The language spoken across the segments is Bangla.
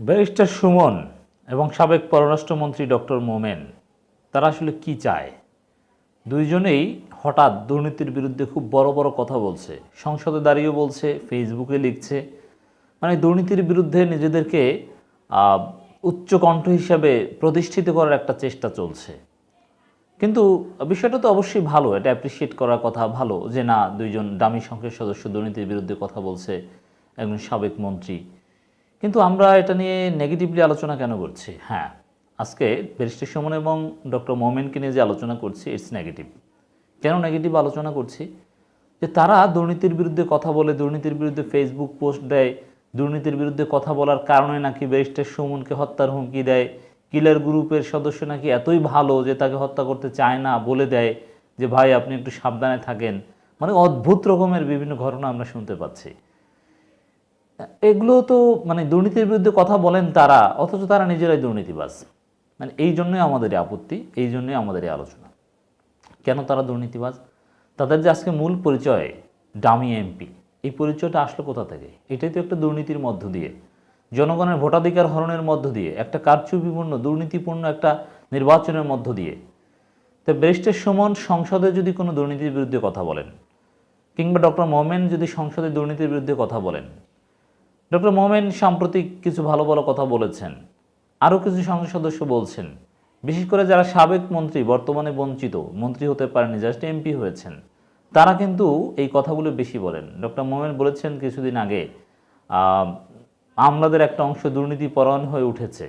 ব্যারিস্টার সুমন এবং সাবেক পররাষ্ট্রমন্ত্রী ডক্টর মোমেন তারা আসলে কি চায়? দুইজনেই হঠাৎ দুর্নীতির বিরুদ্ধে খুব বড় বড় কথা বলছে সংসদে দাঁড়িয়েও বলছে ফেসবুকে লিখছে। মানে দুর্নীতির বিরুদ্ধে নিজেদেরকে আহ, উচ্চ কণ্ঠ হিসাবে প্রতিষ্ঠিত করার একটা চেষ্টা চলছে। কিন্তু বিষয়টা তো অবশ্যই ভালো এটা অ্যাপ্রিসিয়েট করার কথা ভালো যে না দুইজন দামি সংসদ সদস্য দুর্নীতির বিরুদ্ধে কথা বলছে একজন সাবেক মন্ত্রী। কিন্তু আমরা এটা নিয়ে নেগেটিভলি আলোচনা কেন করছি? হ্যাঁ আজকে ব্যারিস্টার সুমন এবং ডক্টর মোমেনকে নিয়ে যে আলোচনা করছি ইটস নেগেটিভ কেন নেগেটিভ আলোচনা করছি? যে তারা দুর্নীতির বিরুদ্ধে কথা বলে, দুর্নীতির বিরুদ্ধে ফেসবুক পোস্ট দেয়, দুর্নীতির বিরুদ্ধে কথা বলার কারণে নাকি ব্যারিস্টার সুমনকে হত্যার হুমকি দেয় কিলার গ্রুপের সদস্য নাকি এতই ভালো যে তাকে হত্যা করতে চায় না বলে দেয় যে, ভাই, আপনি একটু সাবধানে থাকেন। মানে অদ্ভুত রকমের বিভিন্ন ঘটনা আমরা শুনতে পাচ্ছি। এগুলো তো মানে দুর্নীতির বিরুদ্ধে কথা বলেন তারা, অথচ তারা নিজেরাই দুর্নীতিবাজ। মানে এই জন্যই আমাদের আপত্তি, এই জন্যই আমাদের আলোচনা। কেন তারা দুর্নীতিবাজ? তাদের যে আজকে মূল পরিচয় ডামি এমপি, এই পরিচয়টা আসলো কোথা থেকে? এটাই তো একটা দুর্নীতির মধ্য দিয়ে। জনগণের ভোটাধিকার হরণের মধ্য দিয়ে, একটা কারচুপিপূর্ণ, দুর্নীতিপূর্ণ একটা নির্বাচনের মধ্য দিয়ে। তো ব্যারিস্টার সুমন সংসদে যদি কোনো দুর্নীতির বিরুদ্ধে কথা বলেন, কিংবা ডক্টর মোমেন যদি সংসদে দুর্নীতির বিরুদ্ধে কথা বলেন ডক্টর মোমেন সাম্প্রতিক কিছু ভালো ভালো কথা বলেছেন। আরও কিছু সংসদ সদস্য বলছেন, বিশেষ করে যারা সাবেক মন্ত্রী, বর্তমানে বঞ্চিত, মন্ত্রী হতে পারেনি জাস্ট এমপি হয়েছেন, তারা কিন্তু এই কথাগুলো বেশি বলেন। ডক্টর মোমেন বলেছেন কিছুদিন আগে আমলাদের একটা অংশ দুর্নীতি পরায়ণ হয়ে উঠেছে।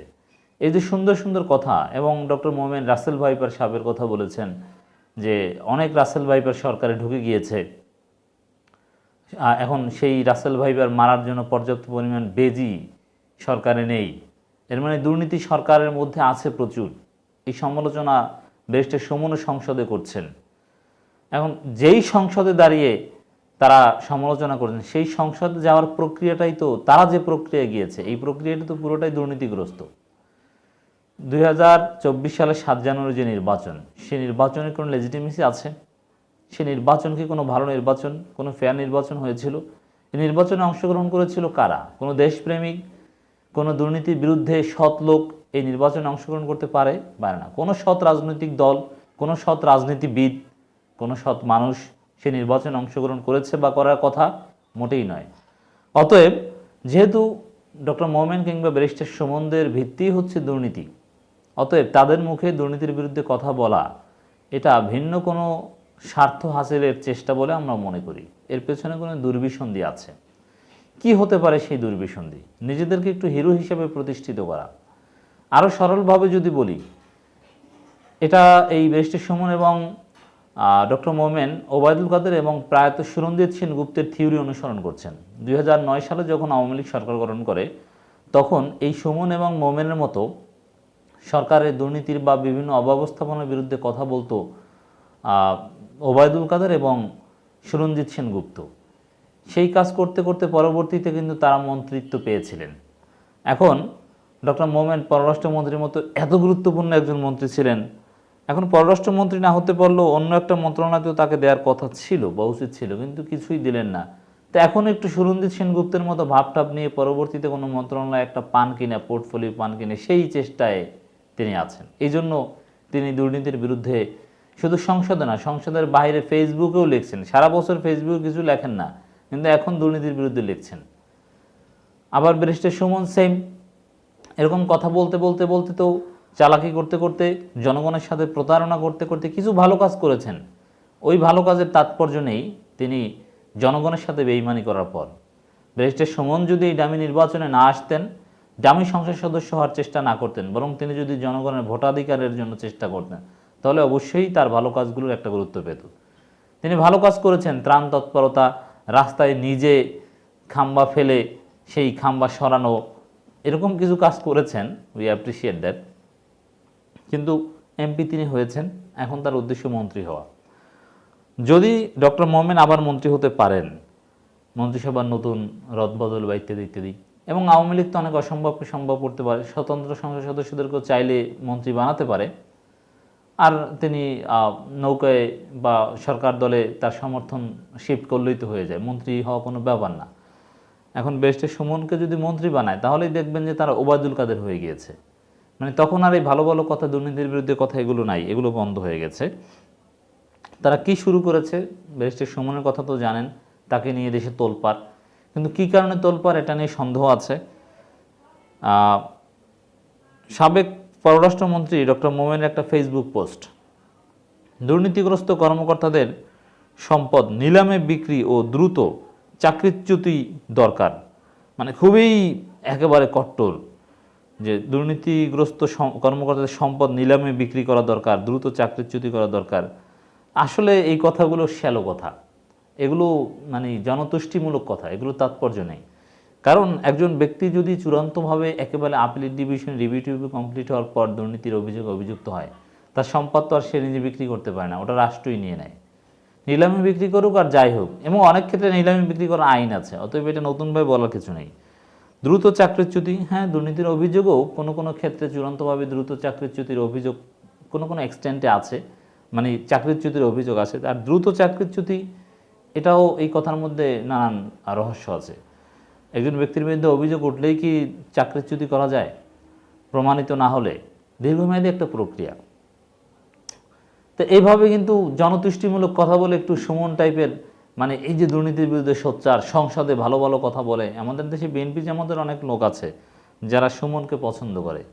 এই যে সুন্দর সুন্দর কথা, এবং ডক্টর মোমেন রাসেল ভাইপার সাহেবের কথা বলেছেন যে, অনেক রাসেল ভাইপার সরকারে ঢুকে গিয়েছে এখন সেই রাসেল ভাইবার মারার জন্য পর্যাপ্ত পরিমাণ বেজি সরকারে নেই। এর মানে দুর্নীতি সরকারের মধ্যে আছে প্রচুর। এই সমালোচনা ব্যারিস্টার সমন সংসদে করছেন। এখন যেই সংসদে দাঁড়িয়ে তারা সমালোচনা করছেন, সেই সংসদে যাওয়ার প্রক্রিয়াটাই তো, তারা যে প্রক্রিয়ায় গিয়েছে, এই প্রক্রিয়াটা তো পুরোটাই দুর্নীতিগ্রস্ত। দুই সালের সাত জানুয়ারি যে নির্বাচন সেই নির্বাচনের কোনো লেজিটিমেসি আছে? সে নির্বাচন কি কোনো ভালো নির্বাচন, কোনো ফেয়ার নির্বাচন হয়েছিল? এই নির্বাচনে অংশগ্রহণ করেছিল কারা? কোনো দেশপ্রেমিক, কোনো দুর্নীতির বিরুদ্ধে সৎ লোক এই নির্বাচনে অংশগ্রহণ করতে পারে? পারে না। কোনো সৎ রাজনৈতিক দল, কোনো সৎ রাজনীতিবিদ, কোনো সৎ মানুষ সে নির্বাচনে অংশগ্রহণ করেছে বা করার কথা মোটেই নয়। অতএব, যেহেতু ডক্টর মোমেন কিংবা ব্যারিস্টার সুমনদের ভিত্তি হচ্ছে দুর্নীতি, অতএব তাদের মুখে দুর্নীতির বিরুদ্ধে কথা বলা, এটা ভিন্ন কোনো স্বার্থ হাসিলের চেষ্টা বলে আমরা মনে করি। এর পেছনে কোনো দুর্বিসন্ধি আছে। কি হতে পারে সেই দুর্বিসন্ধি? নিজেদেরকে একটু হিরো হিসেবে প্রতিষ্ঠিত করা। আরও সরলভাবে যদি বলি, এটা এই ব্যারিস্টার সুমন এবং ডক্টর মোমেন, ওবায়দুল কাদের এবং প্রায়ত সুরঞ্জিত সেন গুপ্তের থিওরি অনুসরণ করছেন। দুই হাজার নয় সালে যখন আওয়ামী লীগ সরকার গঠন করে, তখন এই সুমন এবং মোমেনের মতো সরকারের দুর্নীতির বা বিভিন্ন অব্যবস্থাপনার বিরুদ্ধে কথা বলতো ওবায়দুল কাদের এবং সুরঞ্জিত সেনগুপ্ত। সেই কাজ করতে করতে পরবর্তীতে কিন্তু তারা মন্ত্রিত্ব পেয়েছিলেন। এখন ডক্টর মোমেন পররাষ্ট্রমন্ত্রীর মতো এত গুরুত্বপূর্ণ একজন মন্ত্রী ছিলেন। এখন পররাষ্ট্রমন্ত্রী না হতে পারলেও অন্য একটা মন্ত্রণালয়তেও তাকে দেওয়ার কথা ছিল, বা উচিত ছিল, কিন্তু কিছুই দিলেন না। তো এখন একটু সুরঞ্জিত সেনগুপ্তের মতো ভাবটাপ নিয়ে পরবর্তীতে কোনো মন্ত্রণালয় একটা পান কিনে, পোর্টফোলিও পান কিনে, সেই চেষ্টায় তিনি আছেন। এই জন্য তিনি দুর্নীতির বিরুদ্ধে শুধু সংসদে না, সংসদের বাইরে ফেসবুকেও লিখছেন। সারা বছর ফেসবুকে কিছু লেখেন না, কিন্তু এখন দুর্নীতির বিরুদ্ধে লিখছেন। আবার ব্যারিস্টার সুমন সেম এরকম কথা বলতে বলতে বলতে তো চালাকি করতে করতে, জনগণের সাথে প্রতারণা করতে করতে কিছু ভালো কাজ করেছেন। ওই ভালো কাজের তাৎপর্য নেই তিনি জনগণের সাথে বেইমানি করার পর। ব্যারিস্টার সুমন যদি এই ডামি নির্বাচনে না আসতেন ডামি সংসদ সদস্য হওয়ার চেষ্টা না করতেন, বরং তিনি যদি জনগণের ভোটাধিকারের জন্য চেষ্টা করতেন তাহলে অবশ্যই তার ভালো কাজগুলোর একটা গুরুত্ব পেত। তিনি ভালো কাজ করেছেন, ত্রাণ তৎপরতা, রাস্তায় নিজে খাম্বা ফেলে সেই খাম্বা সরানো, এরকম কিছু কাজ করেছেন উই অ্যাপ্রিসিয়েট দ্যাট কিন্তু এমপি তিনি হয়েছেন, এখন তার উদ্দেশ্য মন্ত্রী হওয়া। যদি ডক্টর মোহামেন আবার মন্ত্রী হতে পারেন, মন্ত্রিসভার নতুন রদবদল বা ইত্যাদি ইত্যাদি, এবং আওয়ামী লীগ তো অনেক অসম্ভবকে সম্ভব করতে পারে, স্বতন্ত্র সংসদ সদস্যদেরকেও চাইলে মন্ত্রী বানাতে পারে আর তিনি নৌকায় বা সরকার দলে তার সমর্থন শিফট করলেই তো হয়ে যায়। মন্ত্রী হওয়া কোনো ব্যাপার না। এখন বেস্টের সুমনকে যদি মন্ত্রী বানায়, তাহলেই দেখবেন যে তারা ওবায়দুল কাদের হয়ে গিয়েছে। মানে তখন আর এই ভালো ভালো কথা, দুর্নীতির বিরুদ্ধে কথা এগুলো নাই, এগুলো বন্ধ হয়ে গেছে। তারা কি শুরু করেছে? ব্যারিস্টার সুমনের কথা তো জানেন, তাকে নিয়ে দেশে তোলপাড়। কিন্তু কি কারণে তোলপাড়, এটা নিয়ে সন্দেহ আছে। সাবেক পররাষ্ট্রমন্ত্রী ডক্টর মোমেনের একটা ফেসবুক পোস্ট দুর্নীতিগ্রস্ত কর্মকর্তাদের সম্পদ নিলামে বিক্রি ও দ্রুত চাকরিচ্যুতি দরকার। মানে খুবই একেবারে কট্টর যে দুর্নীতিগ্রস্ত কর্মকর্তাদের সম্পদ নিলামে বিক্রি করা দরকার, দ্রুত চাকরিচ্যুতি করা দরকার। আসলে এই কথাগুলো শ্যালো কথা। এগুলো মানে জনতুষ্টিমূলক কথা, এগুলো তাৎপর্য নেই। কারণ একজন ব্যক্তি যদি চূড়ান্তভাবে একেবারে আপিলের ডিভিশন রিভিউ টিভিউ কমপ্লিট হওয়ার পর দুর্নীতির অভিযোগে অভিযুক্ত হয়, তার সম্পদ তো আর সে নিজে বিক্রি করতে পারে না, ওটা রাষ্ট্রই নিয়ে নেয়। নিলামে বিক্রি করুক আর যাই হোক, এবং অনেক ক্ষেত্রে নিলামে বিক্রি করার আইন আছে, অতএব এটা নতুনভাবে বলার কিছু নেই। দ্রুত চাকরিচ্যুতি হ্যাঁ দুর্নীতির অভিযোগও কোনো কোনো ক্ষেত্রে চূড়ান্তভাবে দ্রুত চাকরিচ্যুতির অভিযোগ কোনো কোনো এক্সটেন্টে আছে মানে চাকরিচ্যুতির অভিযোগ আছে, আর দ্রুত চাকরিচ্যুতি, এটাও এই কথার মধ্যে নানান রহস্য আছে। একজন ব্যক্তির বিরুদ্ধে অভিযোগ উঠলেই কি চাকরিচ্যুতি করা যায়? প্রমাণিত না হলে দীর্ঘমেয়াদী একটা প্রক্রিয়া। তো এইভাবে কিন্তু জনতুষ্টিমূলক কথা বলে একটু সুমন টাইপের মানে এই যে দুর্নীতির বিরুদ্ধে সোচ্চার, সংসদে ভালো ভালো কথা বলে, আমাদের দেশে বিএনপি যে আমাদের অনেক লোক আছে যারা সুমনকে পছন্দ করে।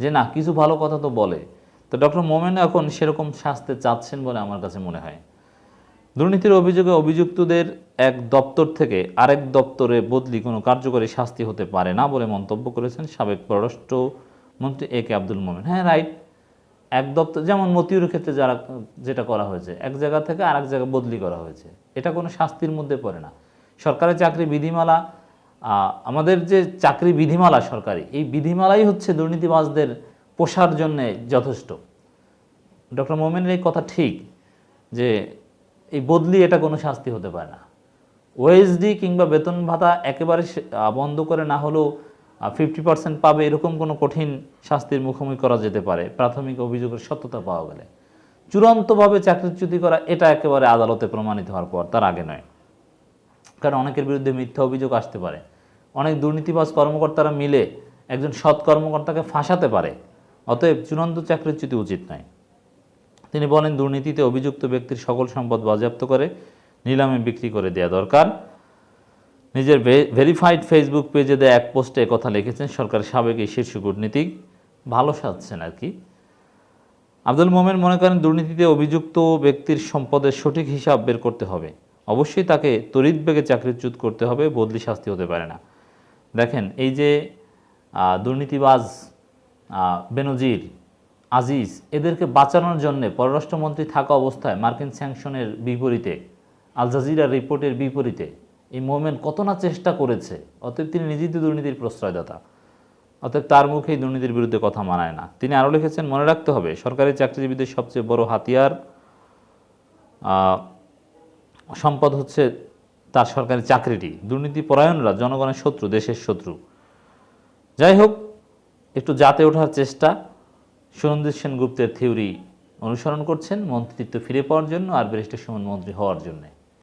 যে না, কিছু ভালো কথা তো বলে। তো ডক্টর মোমেন এখন সেরকম শাস্তে চাচ্ছেন বলে আমার কাছে মনে হয়। দুর্নীতির অভিযোগে অভিযুক্তদের এক দপ্তর থেকে আরেক দপ্তরে বদলি কোনো কার্যকরী শাস্তি হতে পারে না বলে মন্তব্য করেছেন সাবেক পররাষ্ট্রমন্ত্রী এ কে আব্দুল মোমেন। হ্যাঁ রাইট। এক দপ্তর, যেমন মতিউরের ক্ষেত্রে যারা, যেটা করা হয়েছে, এক জায়গা থেকে আরেক জায়গায় বদলি করা হয়েছে। এটা কোনো শাস্তির মধ্যে পড়ে না। সরকারি চাকরি বিধিমালা আমাদের যে চাকরি বিধিমালা সরকারি, এই বিধিমালাই হচ্ছে দুর্নীতিবাজদের পোষার জন্যে যথেষ্ট। ডক্টর মোমেনের এই কথা ঠিক যে এই বদলি এটা কোনো শাস্তি হতে পারে না। ওএসডি কিংবা বেতন ভাতা একেবারে বন্ধ করে না হলেও ফিফটি পার্সেন্ট পাবে এরকম কোনো কঠিন শাস্তির মুখোমুখি করা যেতে পারে। প্রাথমিক অভিযোগের সত্যতা পাওয়া গেলে। চূড়ান্তভাবে চাকরিচ্যুতি করা এটা একেবারে আদালতে প্রমাণিত হওয়ার পর, তার আগে নয়। কারণ অনেকের বিরুদ্ধে মিথ্যা অভিযোগ আসতে পারে। অনেক দুর্নীতিবাজ কর্মকর্তারা মিলে একজন সৎ কর্মকর্তাকে ফাঁসাতে পারে। অতএব চূড়ান্ত চাকরিচ্যুতি উচিত নয়। তিনি বলেন, দুর্নীতিতে অভিযুক্ত ব্যক্তির সকল সম্পদ বাজেয়াপ্ত করে নিলামে বিক্রি করে দেওয়া দরকার। নিজের ভেরিফাইড ফেসবুক পেজে দেয়া এক পোস্টে কথা লিখেছেন সরকারের সাবেক এই শীর্ষ কূটনীতিক। ভালো সাজছেন আর কি। আব্দুল মোমেন মনে করেন, দুর্নীতিতে অভিযুক্ত ব্যক্তির সম্পদের সঠিক হিসাব বের করতে হবে। অবশ্যই তাকে তড়িৎ বেগে চাকরিচ্যুত করতে হবে, বদলি শাস্তি হতে পারে না। দেখেন, এই যে দুর্নীতিবাজ বেনজির আজিজ, এদেরকে বাঁচানোর জন্য পররাষ্ট্রমন্ত্রী থাকা অবস্থায় মার্কিন স্যাংশনের বিপরীতে, আল জাজিরা রিপোর্টের বিপরীতে, এই মোমেন কত না চেষ্টা করেছে, অতএব তিনি নিজেই তো দুর্নীতির প্রশ্রয়দাতা। অতএব তার মুখেই দুর্নীতির বিরুদ্ধে কথা মানায় না। তিনি আরও লিখেছেন, মনে রাখতে হবে, সরকারি চাকরিজীবীদের সবচেয়ে বড় হাতিয়ার সম্পদ হচ্ছে তার সরকারি চাকরিটি। দুর্নীতি পরায়ণরা, জনগণের শত্রু, দেশের শত্রু। যাই হোক, একটু জাতে ওঠার চেষ্টা। সুরঞ্জিত সেনগুপ্তের থিওরি অনুসরণ করছেন। মন্ত্রিত্ব ফিরে পাওয়ার জন্য আর ব্যারিস্টার সমান মন্ত্রী হওয়ার জন্য।